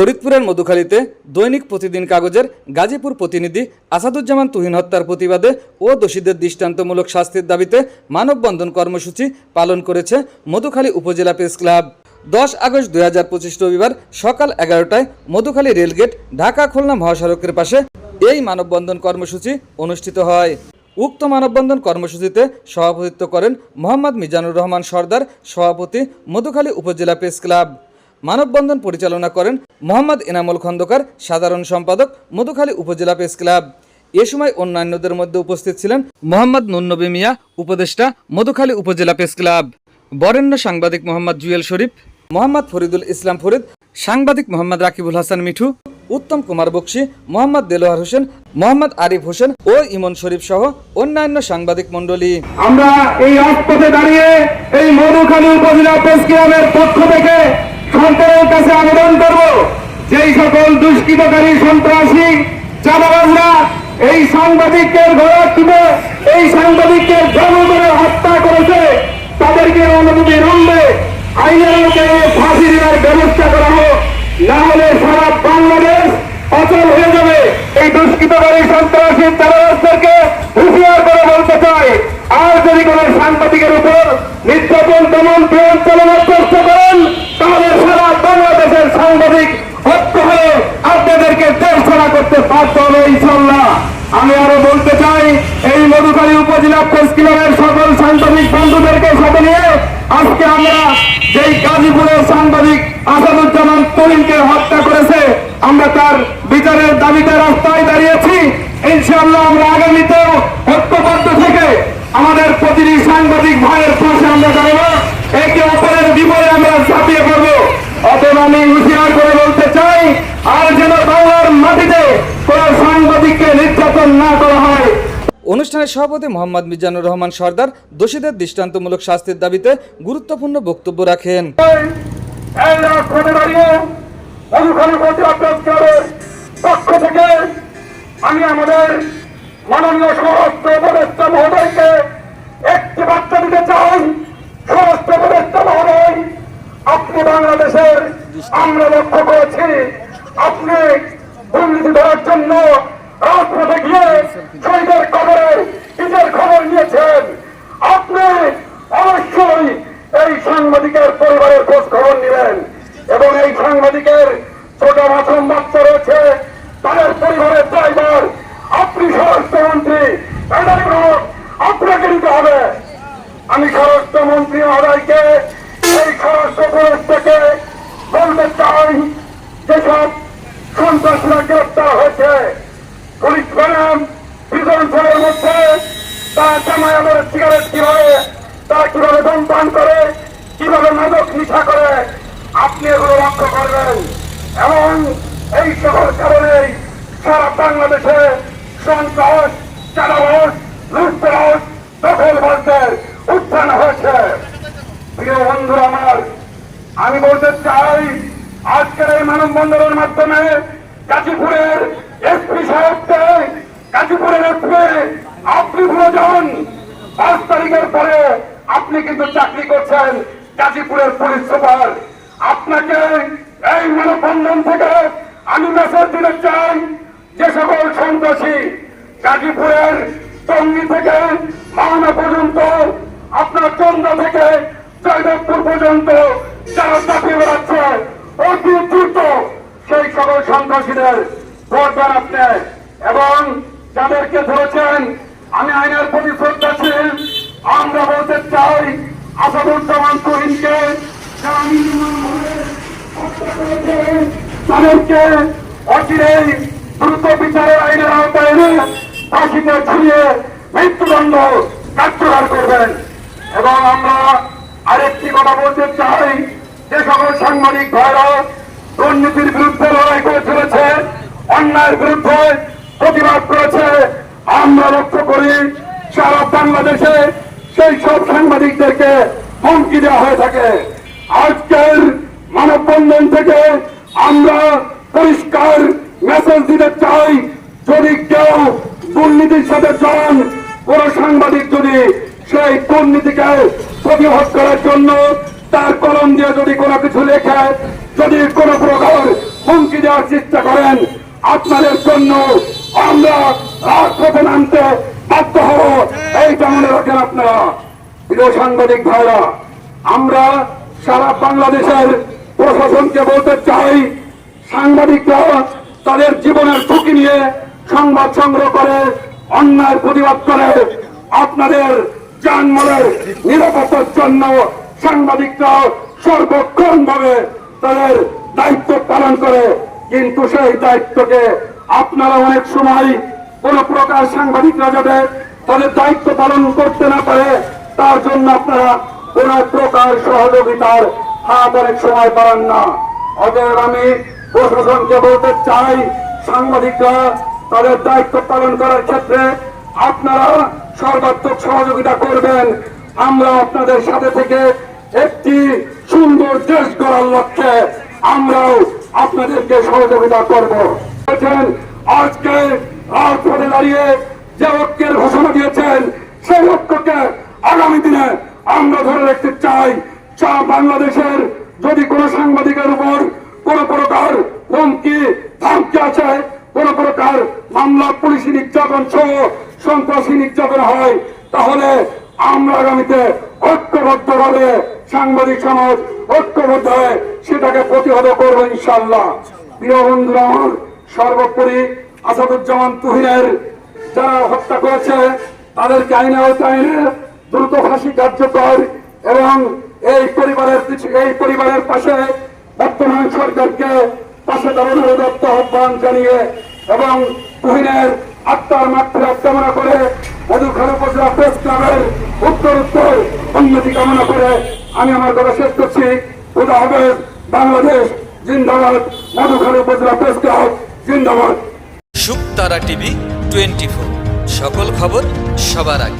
ফরিদপুরের মধুখালীতে দৈনিক প্রতিদিন কাগজের গাজীপুর প্রতিনিধি আসাদুজ্জামান তুহিন হত্যার প্রতিবাদে ও দোষীদের দৃষ্টান্তমূলক শাস্তির দাবিতে মানববন্ধন কর্মসূচি পালন করেছে মধুখালী উপজেলা প্রেস ক্লাব। দশ আগস্ট দুই হাজার পঁচিশ রবিবার সকাল এগারোটায় মধুখালী রেলগেট ঢাকা খুলনা মহাসড়কের পাশে এই মানববন্ধন কর্মসূচি অনুষ্ঠিত হয়। উক্ত মানববন্ধন কর্মসূচিতে সভাপতিত্ব করেন মোহাম্মদ মিজানুর রহমান সর্দার, সভাপতি মধুখালী উপজেলা প্রেস ক্লাব। মানববন্ধন পরিচালনা করেন মোহাম্মদ এনামুল খন্দকার, সাধারণ সম্পাদক মধুখালী উপজেলা প্রেস ক্লাব। এ সময় অন্যান্যদের মধ্যে উপস্থিত ছিলেন মোহাম্মদ নুন্নবী মিয়া, উপদেষ্টা মধুখালী উপজেলা প্রেস ক্লাব। বরেণ্য সাংবাদিক মোহাম্মদ জুয়েল শরীফ, মোহাম্মদ ফরিদুল ইসলাম ফরিদ, সাংবাদিক মোহাম্মদ রাকিবুল হাসান মিঠু, উত্তম কুমার বক্সি, মোহাম্মদ দেলোয়ার হোসেন, মোহাম্মদ আরিফ হোসেন ও ইমন শরীফ সহ অন্যান্য সাংবাদিক মন্ডলী আমরা এই রাজপথে দাঁড়িয়ে এই মধুখালী উপজেলা প্রেস ক্লাবের পক্ষ থেকে সরকারের কাছে আবেদন করব, যেই সকল দুষ্কৃতকারী সন্ত্রাসী, চাঁদাবাজরা এই সাংবাদিকদের ঘোড়া তুলে এই সাংবাদিককে করে হত্যা করেছে, তাদেরকে অনুমতি রমবে আইনের আলোকে ফাঁসি দেওয়ার ব্যবস্থা করা হোক। না হলে সারা বাংলাদেশ অচল হয়ে যাবে। এই দুষ্কৃতকারী সন্ত্রাসী চালাবাসদেরকে হুঁশিয়ার করে বলতে চাই, আর যদি কোনো সাংবাদিকের উপর নির্যাতন দমন প্রেরণ চালানোর চেষ্টা করেন তাহলে সারা বাংলাদেশের সাংবাদিক ঐক্য হয়ে আপনাদেরকে দেশ ছাড়া করতে বাধ্য হবে ইনশাল্লাহ আমি আরও বলতে চাই, এই মধুকালী উপজেলা প্রেস সকল সাংবাদিক বন্ধুদেরকে সাথে আজকে আমরা যেই গাজীপুরের সাংবাদিক আসাদুজ্জামান তরিনকে হত্যা করেছে, আমরা তার বিচারের দাবিতে রাস্তায় দাঁড়িয়েছি। ইনশাআল্লাহ আমরা আগামীতেও ঐক্যবদ্ধ থেকে আমাদের প্রতিটি সাংবাদিক ভাইয়ের পাশে আমরা দাঁড়াবো। একে অপরের বিপদে আমরা ঝাঁপিয়ে পড়ব। অতএব আমি হুঁশিয়ার করে বলতে চাই আর যেন বাংলার মাটিতে কোন সাংবাদিককে নির্যাতন না করা হয় অনুষ্ঠানের সভাপতি মোহাম্মদ মিজানুর রহমান সর্দার দোষীদের দৃষ্টান্তমূলক শাস্তির দাবিতে গুরুত্বপূর্ণ বক্তব্য রাখেন। আমি আমাদের মাননীয় স্বরাষ্ট্র উপদেষ্টা মহোদয়কে একটি বার্তা দিতে চাই। স্বরাষ্ট্র উপদেষ্টা মহোদয় আপনি বাংলাদেশের আমরা লক্ষ্য করেছি আপনি দুর্নীতি ধরার জন্য রাজপথে গিয়ে শহীদের খবরে নিজের খবর নিয়েছেন। আপনি অবশ্যই এই সাংবাদিকের পরিবারের খোঁজ খবর নেবেন এবং এই সাংবাদিকের ছোট মাসুম বাচ্চা রয়েছে, তাদের পরিবারের ড্রাইভার। আপনি স্বরাষ্ট্রমন্ত্রী এটাই আপনাকে নিতে হবে। আমি স্বরাষ্ট্রমন্ত্রী মহোদয়কে এই স্বরাষ্ট্র পুলিশ থেকে বলতে চাই, যেসব সন্ত্রাসীরা গ্রেপ্তার হয়েছে ম্যাডাম প্রিজন সেলের মধ্যে তারা জামায়াতের সিগারেট কীভাবে, তারা কীভাবে ধূমপান করে, কীভাবে মাদক নিশা করে, আপনি এগুলো লক্ষ্য করবেন। এবং এই সকল কারণেই সারা বাংলাদেশে সন্ত্রাস চালাবাস লুটতরাস দখলবাজদের উত্থান হয়েছে। প্রিয় বন্ধুরা আমার, আমি বলতে চাই, আজকের এই মানববন্ধনের মাধ্যমে গাজীপুরের এসপি সাহেবকে যান পাঁচ তারিখের পরে আপনি কিন্তু চাকরি করছেন গাজীপুরের পুলিশ সুপার, আপনাকে এই মানববন্ধন থেকে আমি মেসেজ দিতে চাই যে সকল সন্ত্রাসী গাজীপুরের টঙ্গি থেকে মাওনা পর্যন্ত, আপনার চন্দ্র থেকে জয়দেবপুর পর্যন্ত যারা চাপিয়ে বেড়াচ্ছে, অতি দ্রুত সেই সকল সন্ত্রাসীদের ভোট দেন এবং যাদেরকে ধরেছেন আমি আইনের প্রতি শ্রদ্ধাশীল আমরা বলতে চাই, আসাদুজ্জামান তুহিনকে দ্রুত করবেন। এবং আমরা কথা বলতে চাই, যে দুর্নীতির বিরুদ্ধে লড়াই করে চলেছে, অন্যায়ের বিরুদ্ধে প্রতিবাদ করেছে আমরা লক্ষ্য করি সারা বাংলাদেশে সেই সব সাংবাদিকদেরকে হুমকি দেওয়া হয়ে থাকে। আজকের মানববন্ধন থেকে আমরা পরিষ্কার মেসেজ দিতে চাই, যদি কেউ দুর্নীতির সাথে যান কোন সাংবাদিক যদি সেই দুর্নীতিকে প্রতিহত করার জন্য তার কলম দিয়ে যদি কোনো কিছু লেখে, যদি কোনো প্রকার হুমকি দেওয়ার চেষ্টা করেন, আপনাদের জন্য আমরা রাজপথে নামতে বাধ্য হব এইটা মনে রাখেন আপনারা। প্রিয় সাংবাদিক ভাইরা, আমরা সারা বাংলাদেশের প্রশাসনকে বলতে চাই, সাংবাদিকরা তাদের জীবনের ঝুঁকি নিয়ে সংবাদ সংগ্রহ করে অন্যায় প্রতিবাদ করে। আপনাদের যানমালের নিরাপত্তার জন্য সাংবাদিকরা সর্বক্ষণ ভাবে তাদের দায়িত্ব পালন করে। কিন্তু সেই দায়িত্বকে আপনারা অনেক সময় কোন প্রকার সাংবাদিকরা যাতে তাদের দায়িত্ব পালন করতে না পারে, তার জন্য আপনারা কোন প্রকার সহযোগিতার হাত অনেক সময় পান না। অতএব আমি প্রশাসনকে বলতে চাই, সাংবাদিকরা তাদের দায়িত্ব পালন করার ক্ষেত্রে আপনারা সর্বাত্মক সহযোগিতা করবেন। আমরা আপনাদের সাথে থেকে একটি সুন্দর দেশ গড়ার লক্ষ্যে আমরাও আপনাদেরকে সহযোগিতা করব। আজকে রাজপথে দাঁড়িয়ে যে ঐক্যের ঘোষণা দিয়েছেন, সেই ঐক্যকে আগামী দিনে আমরা ধরে রাখতে চাই। চা বাংলাদেশের যদি কোনো সাংবাদিকের উপর কোন প্রকার হুমকি, ধামকি আছে, কোন প্রকার মামলা, পুলিশি নির্যাতন সহ সন্ত্রাসী নির্যাতন হয়, তাহলে আমরা আগামীতে ঐক্যবদ্ধভাবে সাংবাদিক সমাজ ঐক্যবদ্ধ হয়ে সেটাকে প্রতিহত করব ইনশাল্লাহ প্রিয় বন্ধুরা আমার সর্বোপরি আসাদুজ্জামান তুহিনের যারা হত্যা করেছে, তাদেরকে আইনে এনে দ্রুত ফাঁসি কার্যকর এবং এই পরিবারের এই পরিবারের পাশে বর্তমান সরকারকে পাশে দাঁড়ানোর দত্ত আহ্বান জানিয়ে এবং তুহিনের আত্মার মাত্রা কামনা করে মধুখালী উপজেলা প্রেস ক্লাবের উত্তর উত্তর উন্নতি কামনা করে আমি আমার কথা শেষ করছি। খুদা হবে বাংলাদেশ, জিন্দাবাদ। মধুখালী উপজেলা প্রেস ক্লাব, জিন্দাবাদ। শুকতারা টিভি টোয়েন্টি সকল খবর সবার আগে।